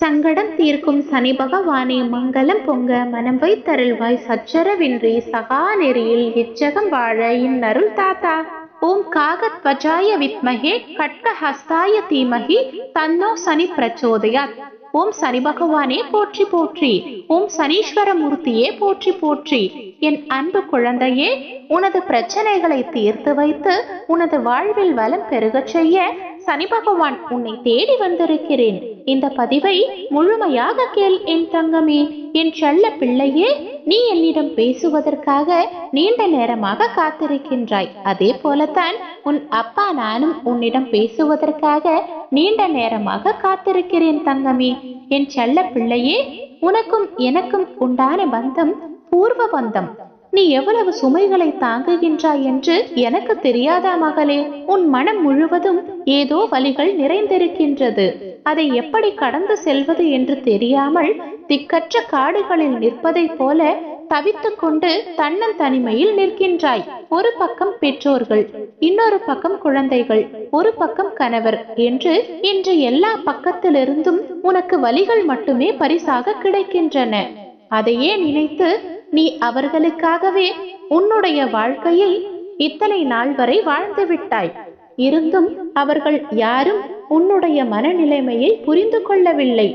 சங்கடம் தீர்க்கும் சனி பகவானே மங்களம் பொங்க மனம் வைத்தருள்வாய். சச்சரவின்றி சகா நெறியில் இச்சகம் வாழ இந்நருள் தாத்தா. ஓம் காகத்வஜாய வித்மகே கட்கஹஸ்தாய தீமகி தன்னோ சனி பிரச்சோதயாத். ஓம் சனி பகவானே போற்றி போற்றி ஓம் சனீஸ்வர மூர்த்தியே போற்றி போற்றி. என் அன்பு குழந்தையே உனது பிரச்சனைகளை தீர்த்து வைத்து உனது வாழ்வில் வளம் பெருகச் செய்ய சனி பகவான் உன்னை தேடி வந்திருக்கிறேன். இந்த பதிவை முழுமையாக கேள் என் தங்கமே. என் செல்ல பிள்ளையே நீ என்னிடம் பேசுவதற்காக நீண்ட நேரமாக காத்திருக்கின்றாய். அதே போலத்தான் உன் அப்பா நானும் உன்னிடம் பேசுவதற்காக நீண்ட நேரமாக காத்திருக்கிறேன் தங்கமே. என் செல்ல பிள்ளையே உனக்கும் எனக்கும் உண்டான பந்தம் பூர்வ பந்தம். நீ எவ்வளவு சுமைகளை தாங்குகின்றாய் என்று எனக்கு தெரியாதா மகளே? உன் மனம் முழுவதும் ஏதோ வலிகள் நிறைந்திருக்கின்றது. அதை எப்படி கடந்து செல்வது என்று தெரியாமல் திக்கற்ற காடுகளில் நிற்பதைப் போல தவித்துக் கொண்டு தன்னன் தனிமையில் நிற்கின்றாய். ஒரு பக்கம் பெற்றோர்கள் இன்னொரு பக்கம் குழந்தைகள் ஒரு பக்கம் கணவர் என்று இன்று எல்லா பக்கத்திலிருந்தும் உனக்கு வலிகள் மட்டுமே பரிசாக கிடைக்கின்றன. அதையே நினைத்து நீ அவர்களுக்காகவே உன்னுடைய வாழ்க்கையை இத்தனை நாள் வரை வாழ்ந்து விட்டாய். இருந்தும் அவர்கள் யாரும் உன்னுடைய மனநிலைமையை புரிந்து கொள்ளவில்லை.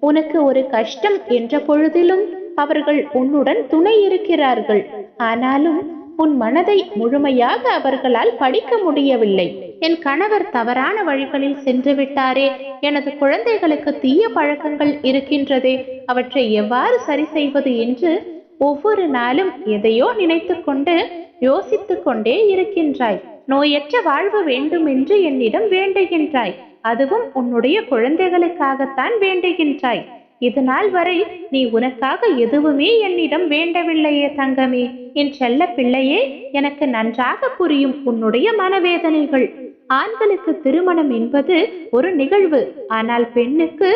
உனக்கு ஒரு கஷ்டம் என்ற பொழுதிலும் அவர்கள் உன்னுடன் துணை இருக்கிறார்கள். ஆனாலும் உன் மனதை முழுமையாக அவர்களால் படிக்க முடியவில்லை. என் கணவர் தவறான வழிகளில் சென்று விட்டாரே எனது குழந்தைகளுக்கு தீய பழக்கங்கள் இருக்கின்றதே அவற்றை எவ்வாறு சரி செய்வது என்று ஒவ்வொரு நாளும் எதையோ நினைத்துக்கொண்டு யோசித்துக்கொண்டே இருக்கின்றாய். நோயற்ற வாழ்வு வேண்டும் என்று என்னிடம் வேண்டுகின்றாய். அதுவும் உன்னுடைய குழந்தைகளுக்காகத்தான் வேண்டுகின்றாய். இது நாள் வரை நீ உனக்காக எதுவுமே என்னிடம் வேண்டவில்லையே தங்கமே. என் செல்ல பிள்ளையே எனக்கு நன்றாக புரியும் உன்னுடைய மனவேதனைகள். ஆண்களுக்கு திருமணம் என்பது ஒரு நிகழ்வு. ஆனால் பெண்ணுக்கு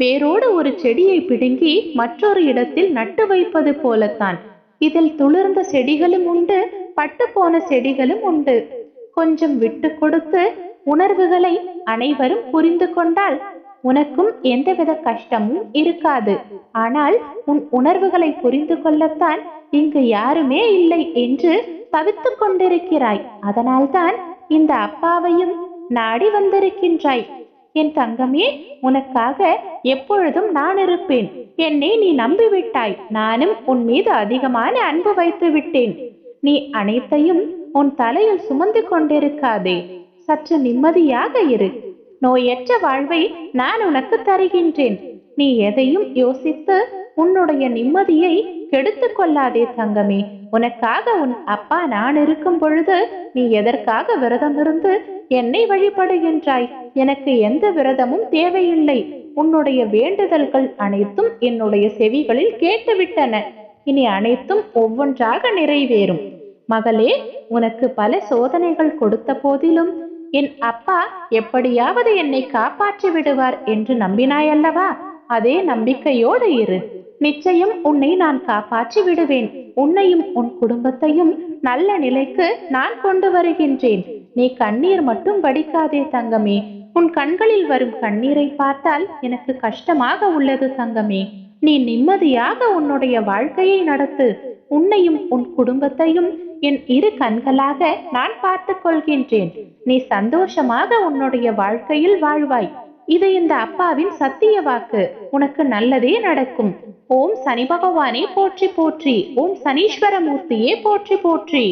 வேரோடு ஒரு செடியை பிடுங்கி மற்றொரு இடத்தில் நட்டு வைப்பது போலத்தான். இதில் துளிர்ந்த செடிகளும் உண்டு பட்டு போன செடிகளும் உண்டு. கொஞ்சம் விட்டு கொடுத்து உணர்வுகளை அனைவரும் புரிந்து கொண்டால் உனக்கும் எந்தவித கஷ்டமும் இருக்காது. ஆனால் உன் உணர்வுகளை புரிந்து கொள்ளத்தான் இங்கு யாருமே இல்லை என்று தவித்துக் கொண்டிருக்கிறாய். அதனால்தான் இந்த அப்பாவையும் நாடி வந்திருக்கின்றாய். என் தங்கமே உனக்காக எப்பொழுதும் நான் இருப்பேன். என்னை நீ நம்பிவிட்டாய். நானும் உன் மீது அதிகமான அன்பு வைத்து விட்டேன். நீ அனைத்தையும் உன் தலையில் சுமந்து கொண்டிருக்காதே. சற்று நிம்மதியாக இரு. நோயற்ற வாழ்வை நான் உனக்கு தருகின்றேன். நீ எதையும் யோசித்து உன்னுடைய நிம்மதியை கெடுத்துக் கொள்ளாதே தங்கமே. உனக்காக உன் அப்பா நான் இருக்கும் பொழுது நீ எதற்காக விரதம் இருந்து என்னை வழிபடுகின்றாய். எனக்கு எந்த விரதமும் தேவையில்லை. உன்னுடைய வேண்டுதல்கள் அனைத்தும் என்னுடைய செவிகளில் கேட்டுவிட்டன. இனி அனைத்தும் ஒவ்வொன்றாக நிறைவேறும். மகளே உனக்கு பல சோதனைகள் கொடுத்த போதிலும் என் அப்பா எப்படியாவது என்னை காப்பாற்றி விடுவார் என்று நம்பினாயல்லவா? அதே நம்பிக்கையோடு இரு. நிச்சயம் உன்னை நான் காப்பாற்றி விடுவேன். உன்னையும் உன் குடும்பத்தையும் நல்ல நிலைக்கு நான் கொண்டு வருகின்றேன். நீ கண்ணீர் மட்டும் வடிக்காதே தங்கமே. உன் கண்களில் வரும் கண்ணீரை பார்த்தால் எனக்கு கஷ்டமாக உள்ளது தங்கமே. நீ நிம்மதியாக உன்னுடைய வாழ்க்கையை நடத்து. உன்னையும் உன் குடும்பத்தையும் என் இரு கண்களாக நான் பார்த்துக் கொள்கின்றேன். நீ சந்தோஷமாக உன்னுடைய வாழ்க்கையில் வாழ்வாய். இது இந்த அப்பாவின் சத்திய வாக்கு. உனக்கு நல்லதே நடக்கும். ஓம் சனி பகவானே போற்றி போற்றி. ஓம் சனீஸ்வர மூர்த்தியே போற்றி போற்றி.